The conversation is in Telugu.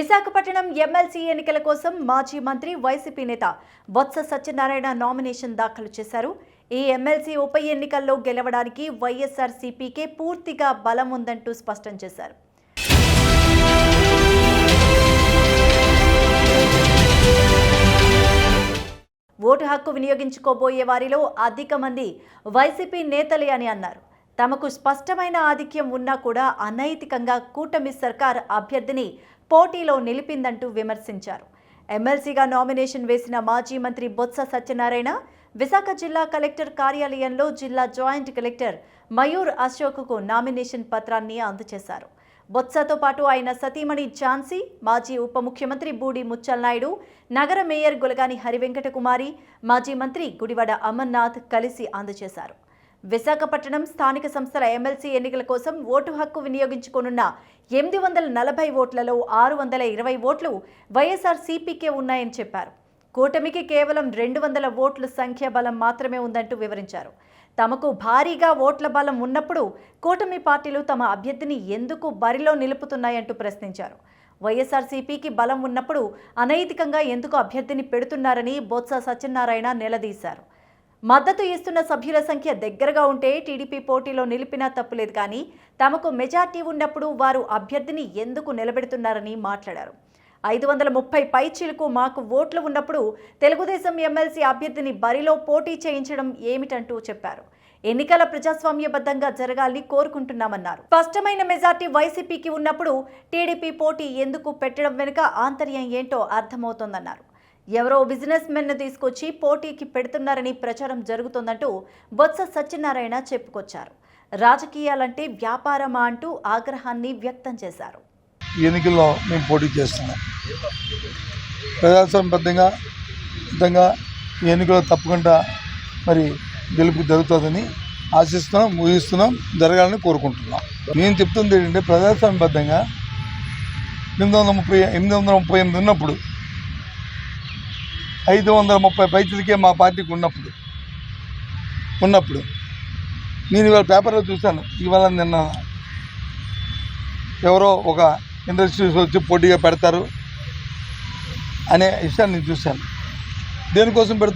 విశాఖపట్నం ఎమ్మెల్సీ ఎన్నికల కోసం మాజీ మంత్రి వైసీపీ నేత బొత్స సత్యనారాయణ నామినేషన్ దాఖలు చేశారు. ఈ ఎమ్మెల్సీ ఉప ఎన్నికల్లో గెలవడానికి వైఎస్ఆర్సీపీకే పూర్తిగా బలం ఉందంటూ స్పష్టం చేశారు. ఓటు హక్కు వినియోగించుకోబోయే వారిలో అధిక మంది వైసీపీ నేతలే అని అన్నారు. తమకు స్పష్టమైన ఆధిక్యం ఉన్నా కూడా అనైతికంగా కూటమి సర్కార్ అభ్యర్థిని పోటీలో నిలిపిందంటూ విమర్శించారు. ఎమ్మెల్సీగా నామినేషన్ వేసిన మాజీ మంత్రి బొత్స సత్యనారాయణ విశాఖ జిల్లా కలెక్టర్ కార్యాలయంలో జిల్లా జాయింట్ కలెక్టర్ మయూర్ అశోక్కు నామినేషన్ పత్రాన్ని అందజేశారు. బొత్సతో పాటు ఆయన సతీమణి ఝాన్సీ మాజీ ఉప ముఖ్యమంత్రి బూడి ముచ్చల్నాయుడు నగర మేయర్ గులగాని హరివెంకటకుమారి మాజీ మంత్రి గుడివాడ అమర్నాథ్ కలిసి అందజేశారు. విశాఖపట్నం స్థానిక సంస్థల ఎమ్మెల్సీ ఎన్నికల కోసం ఓటు హక్కు వినియోగించుకోనున్న ఎనిమిది వందల నలభై ఓట్లలో ఆరు వందల ఇరవై ఓట్లు వైఎస్ఆర్ సిపికే ఉన్నాయని చెప్పారు. కూటమికి కేవలం రెండు వందల ఓట్ల సంఖ్య బలం మాత్రమే ఉందంటూ వివరించారు. తమకు భారీగా ఓట్ల బలం ఉన్నప్పుడు కూటమి పార్టీలు తమ అభ్యర్థిని ఎందుకు బరిలో నిలుపుతున్నాయంటూ ప్రశ్నించారు. వైఎస్ఆర్సీపీకి బలం ఉన్నప్పుడు అనైతికంగా ఎందుకు అభ్యర్థిని పెడుతున్నారని బొత్స సత్యనారాయణ నిలదీశారు. మద్దతు ఇస్తున్న సభ్యుల సంఖ్య దగ్గరగా ఉంటే టీడీపీ పోటీలో నిలిపినా తప్పులేదు కానీ తమకు మెజార్టీ ఉన్నప్పుడు వారు అభ్యర్థిని ఎందుకు నిలబెడుతున్నారని మాట్లాడారు. ఐదు వందల ముప్పై పైచీలకు మాకు ఓట్లు ఉన్నప్పుడు తెలుగుదేశం ఎమ్మెల్సీ అభ్యర్థిని బరిలో పోటీ చేయించడం ఏమిటంటూ చెప్పారు. ఎన్నికల ప్రజాస్వామ్యబద్ధంగా జరగాలని కోరుకుంటున్నామన్నారు. స్పష్టమైన మెజార్టీ వైసీపీకి ఉన్నప్పుడు టీడీపీ పోటీ ఎందుకు పెట్టడం వెనుక ఆంతర్యం ఏంటో అర్థమవుతోందన్నారు. ఎవరో బిజినెస్ మెన్ను తీసుకొచ్చి పోటీకి పెడుతున్నారని ప్రచారం జరుగుతోందంటూ బొత్స సత్యనారాయణ చెప్పుకొచ్చారు. రాజకీయాలంటే వ్యాపారమా అంటూ ఆగ్రహాన్ని వ్యక్తం చేశారు. ఎన్నికల్లో మేము పోటీ చేస్తున్నాం. ప్రజాస్వామ్యబద్ధంగా విధంగా ఎన్నికలు తప్పకుండా మరి గెలుపు జరుగుతుందని ఆశిస్తున్నాం ఊహిస్తున్నాం జరగాలని కోరుకుంటున్నాం. నేను చెప్తుంది ఏంటంటే ప్రజాస్వామ్యబద్ధంగా ఎనిమిది వందల ముప్పై ఎనిమిది వందల ముప్పై ఎనిమిది ఉన్నప్పుడు ఐదు వందల ముప్పై పైసలకే మా పార్టీకి ఉన్నప్పుడు. ఉన్నప్పుడు. నేను ఇవాళ పేపర్లో చూశాను. ఇవాళ నిన్న ఎవరో ఒక ఇండస్ట్రీస్ వచ్చి పోటీగా పెడతారు అనే విషయాన్ని నేను చూశాను. దేనికోసం పెడుతున్నారు?